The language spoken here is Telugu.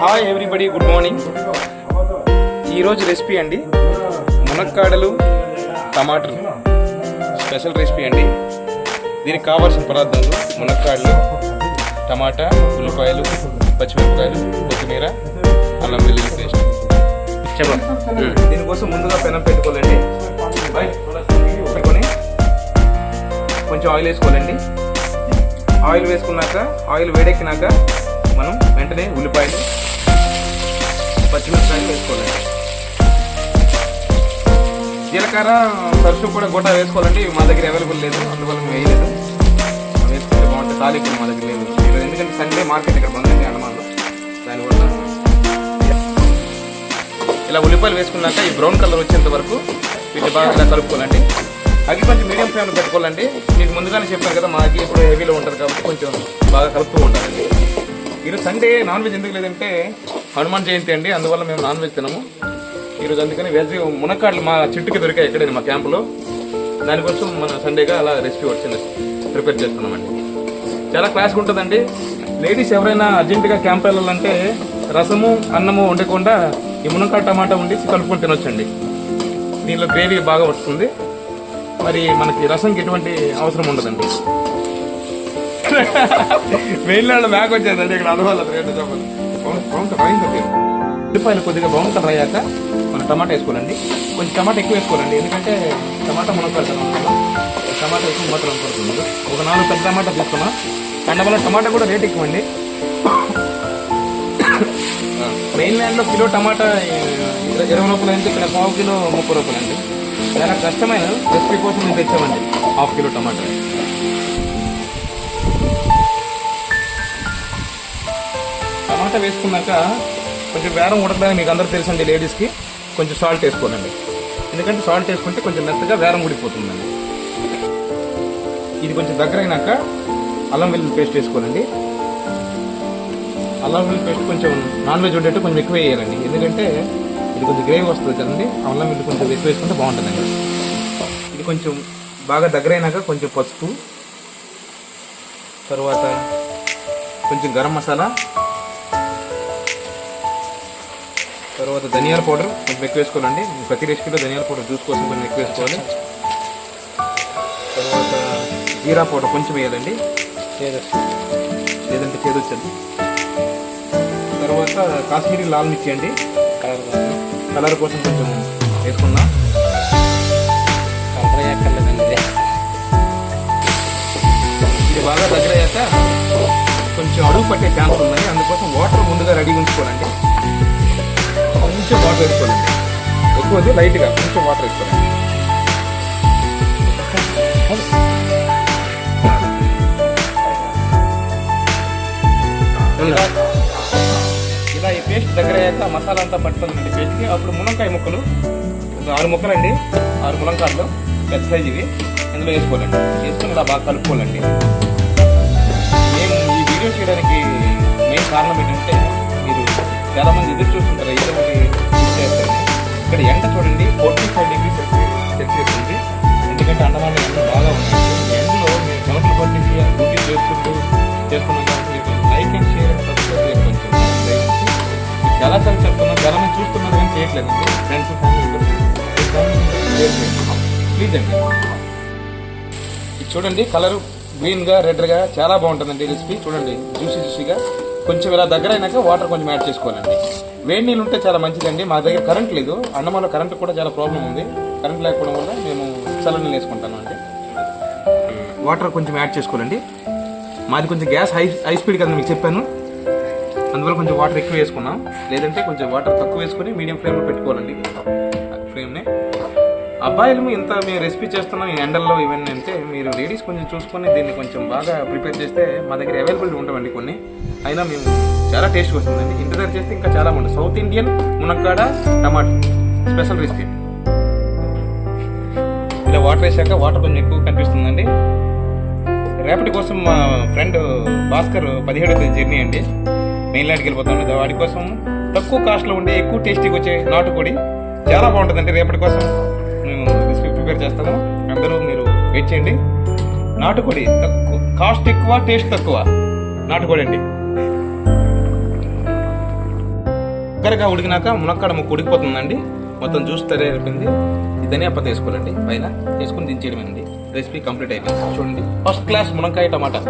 హాయ్ ఎవ్రీబడి గుడ్ మార్నింగ్ ఈరోజు రెసిపీ అండి మునక్కాడలు టమాటాలు. స్పెషల్ రెసిపీ అండి. దీనికి కావాల్సిన పదార్థాలు మునక్కాడలు టమాటా ఉల్లిపాయలు పచ్చిమిరపకాయలు కొత్తిమీర అల్లం వెల్లుల్లి పేస్ట్. చెప్పండి. దీనికోసం ముందుగా పెనం పెట్టుకోవాలండి. పెట్టుకొని కొంచెం ఆయిల్ వేసుకోవాలండి. ఆయిల్ వేసుకున్నాక ఆయిల్ వేడెక్కినాక మనం వెంటనే ఉల్లిపాయలు జీలకర్ర సరుసు కూడా గొట్ట వేసుకోవాలండి. మా దగ్గర అవైలబుల్ లేదు అందువల్ల మేము వేయలేదు. వేసుకుంటే బాగుంటుంది. తాలింపులు మా దగ్గర లేదు. ఎందుకంటే సండే మార్కెట్ ఇక్కడ బందండి అండమాన్లో దానివల్ల ఇలా ఉల్లిపాయలు వేసుకున్నాక ఈ బ్రౌన్ కలర్ వచ్చేంత వరకు వీటిని బాగా ఇలా కలుపుకోవాలండి. అగ్గి కొంచెం మీడియం ఫ్లేమ్లో పెట్టుకోవాలండి. మీకు ముందుగానే చెప్పాను కదా మా అగ్గి ఇప్పుడు హెవీలో ఉంటుంది కాబట్టి కొంచెం బాగా కలుపుతూ ఉండాలండి. ఈరోజు సండే నాన్ వెజ్ ఎందుకు లేదంటే హనుమాన్ జయంతి అండి. అందువల్ల మేము నాన్ వెజ్ తినము. ఈరోజు అందుకని వెజ్ మునక్కాడలు మా చెట్టుకి దొరికాయి ఎక్కడైనా మా క్యాంపులో. దానికోసం మన సండేగా అలా రెసిపీ వచ్చింది ప్రిపేర్ చేస్తున్నామండి. చాలా క్లాస్గా ఉంటుందండి. లేడీస్ ఎవరైనా అర్జెంటుగా క్యాంప్ వెళ్ళాలంటే రసము అన్నము వండకుండా ఈ మునక్కాడ టమాటా వండి కలుపుకొని తినొచ్చండి. దీనిలో గ్రేవీ బాగా వస్తుంది. మరి మనకి రసంకి ఎటువంటి అవసరం ఉండదండి. మెయిన్లాండ్ మ్యాక్ వచ్చేదండి ఇక్కడ అనుభవాలు రేటు చెప్పండి. ఉల్లిపాయలు కొద్దిగా బ్రౌన్ కలర్ అయ్యాక. మనం టమాటా వేసుకోవాలండి. కొంచెం టమాటా ఎక్కువ వేసుకోవాలండి. ఎందుకంటే టమాటా మునక్కాడతాను టమాటా ఎక్కువ మాత్రం అనుకుంటున్నాను ఒక నాలుగు పెద్ద టమాటా తీసుకున్నా. అండ్ వల్ల టమాటా కూడా రేట్ ఎక్కువ అండి. మెయిన్ ల్యాండ్లో కిలో టమాటా ఇర- ఇరవై రూపాయలు అంటే ఇక్కడ పావు కిలో ముప్పై రూపాయలు అండి. చాలా కష్టమైన రెసిపీ కోసం మేము తెచ్చామండి. హాఫ్ కిలో టమాటా. టమాటా వేసుకున్నాక కొంచెం వేరం ఉడకడానికి మీకు అందరూ తెలుసండి లేడీస్కి. కొంచెం సాల్ట్ వేసుకోనండి. ఎందుకంటే సాల్ట్ వేసుకుంటే కొంచెం మెత్తగా వేరం ఉడికిపోతుందండి ఇది కొంచెం దగ్గర అయినాక అల్లం వెల్లుల్లి పేస్ట్ వేసుకోనండి. అల్లం వెల్లుల్లి పేస్ట్ కొంచెం నాన్ వెజ్ ఉండేట్టు కొంచెం ఎక్కువ వేయాలండి. ఎందుకంటే ఇది కొంచెం గ్రేవీ వస్తుంది కదండి. అల్లం వెల్లుల్లి కొంచెం ఎక్కువ వేసుకుంటే బాగుంటుందండి. ఇది కొంచెం బాగా దగ్గర అయినాక కొంచెం పసుపు తర్వాత కొంచెం గరం మసాలా తర్వాత ధనియాల పౌడర్ కొంచెం ఎక్కువ వేసుకోవాలండి. ప్రతి రెసిపీలో ధనియాల పౌడర్ జ్యూస్ కోసం కొంచెం ఎక్కువ వేసుకోవాలి. తర్వాత జీరా పౌడర్ కొంచెం వేయాలండి. లేదంటే చేదు వచ్చండి తర్వాత కాశ్మీరీ లాల్ మిర్చి అండి. కలర్ కోసం. కలర్ కోసం కొంచెం వేసుకున్నా ఇది బాగా దగ్గర అయ్యాక కొంచెం అడుగు పట్టే ఛాన్స్ ఉన్నాయి అందుకోసం వాటర్ ముందుగా రెడీగా ఉంచుకోవాలండి. కొంచెం వాటర్ వేసుకోవాలండి ఎక్కువ వద్దు లైట్గా కొంచెం వాటర్ వేసుకోవాలండి ఇలా ఈ పేస్ట్ దగ్గర అయ్యాక మసాలా అంతా పట్టుతుందండి పేస్ట్కి అప్పుడు మునక్కాయ ముక్కలు ఆరు ముక్కలు అండి ఆరు ములంకాయలు పెద్ద సైజు ఇవి. ఇందులో వేసుకోవాలండి. వేసుకొని ఇలా బాగా కలుపుకోవాలండి. మేము ఈ వీడియో చేయడానికి మెయిన్ కారణం ఏంటంటే మీరు చాలామంది ఎదురు ఇక్కడ ఎండ చూడండి forty five degree celsius celsius ఉంది. ఎందుకంటే అండమాన్ ఎండ బాగా ఉంది. ఎండలో మీరు చెమటలు పట్టేసి డ్యూటీ చేసుకుంటూ చేస్తున్నాం కాబట్టి మీకు like and share and subscribe కొంచెం దయచేసి. మీకు చాలాసార్లు చెప్తున్నాను చాలా మంది చూస్తున్నారు కానీ చేయట్లేదండి ఫ్రెండ్స్ ఫ్యామిలీ ప్లీజ్ అండి. ఇది చూడండి కలర్ గ్రీన్గా రెడ్గా చాలా బాగుంటుందండి రెసిపీ చూడండి జ్యూసీ జ్యూసీగా కొంచెం ఇలా దగ్గర అయినాక వాటర్ కొంచెం యాడ్ చేసుకోవాలండి. వేడి నీళ్ళు ఉంటే చాలా మంచిదండి. మా దగ్గర కరెంట్ లేదు. అన్నమాలో కరెంట్ కూడా చాలా ప్రాబ్లం ఉంది. కరెంట్ లేకపోవడం వల్ల మేము చల్ల నీళ్ళు వేసుకుంటాను అండి. వాటర్ కొంచెం యాడ్ చేసుకోవాలండి. మాది కొంచెం గ్యాస్ హై హై స్పీడ్ కదా మీకు చెప్పాను. అందువల్ల కొంచెం వాటర్ ఎక్కువ వేసుకున్నాం. లేదంటే కొంచెం వాటర్ తక్కువ వేసుకొని మీడియం ఫ్లేమ్లో పెట్టుకోవాలండి. ఫ్లేమ్ని అబ్బాయిలు ఇంత మేము రెసిపీ చేస్తున్నాం ఈ ఎండల్లో ఇవన్నీ అంటే మీరు లేడీస్ కొంచెం చూసుకొని దీన్ని కొంచెం బాగా ప్రిపేర్ చేస్తే మా దగ్గర అవైలబిలిటీ ఉంటామండి కొన్ని. అయినా మేము చాలా టేస్ట్ వస్తుందండి. ఇంటి దగ్గర చేస్తే ఇంకా చాలా బాగుంటుంది. సౌత్ ఇండియన్ మునక్కాడ టమాటో స్పెషల్ రెసిపీ ఇలా వాటర్ వేసాక వాటర్ కొంచెం ఎక్కువ కనిపిస్తుందండి. రేపటి కోసం మా ఫ్రెండ్ భాస్కర్ పదిహేడో తేదీ జర్నీ అండి. మెయిన్లాండ్కి వెళ్ళిపోతాం వాడి కోసం తక్కువ కాస్ట్లో ఉండే ఎక్కువ టేస్టీగా వచ్చే నాటుకోడి చాలా బాగుంటుందండి రేపటి కోసం. మేము రెసిపీ ప్రిపేర్ చేస్తాము. అందరూ మీరు వెయిట్ చేయండి. నాటుకోడి తక్కువ. కాస్ట్ ఎక్కువ టేస్ట్ తక్కువ. నాటుకోడి అండి దగ్గరగా ఉడికినాక మునక్కాడ ముక్క ఉడికిపోతుందండి. మొత్తం జ్యూస్ తయారైపోయింది. ధనియా పత్త వేసుకోవాలండి. పైన వేసుకుని దించేయడమేనండి. రెసిపీ కంప్లీట్ అయిపోయింది. చూడండి. ఫస్ట్ క్లాస్ మునక్కాయ టమాటా.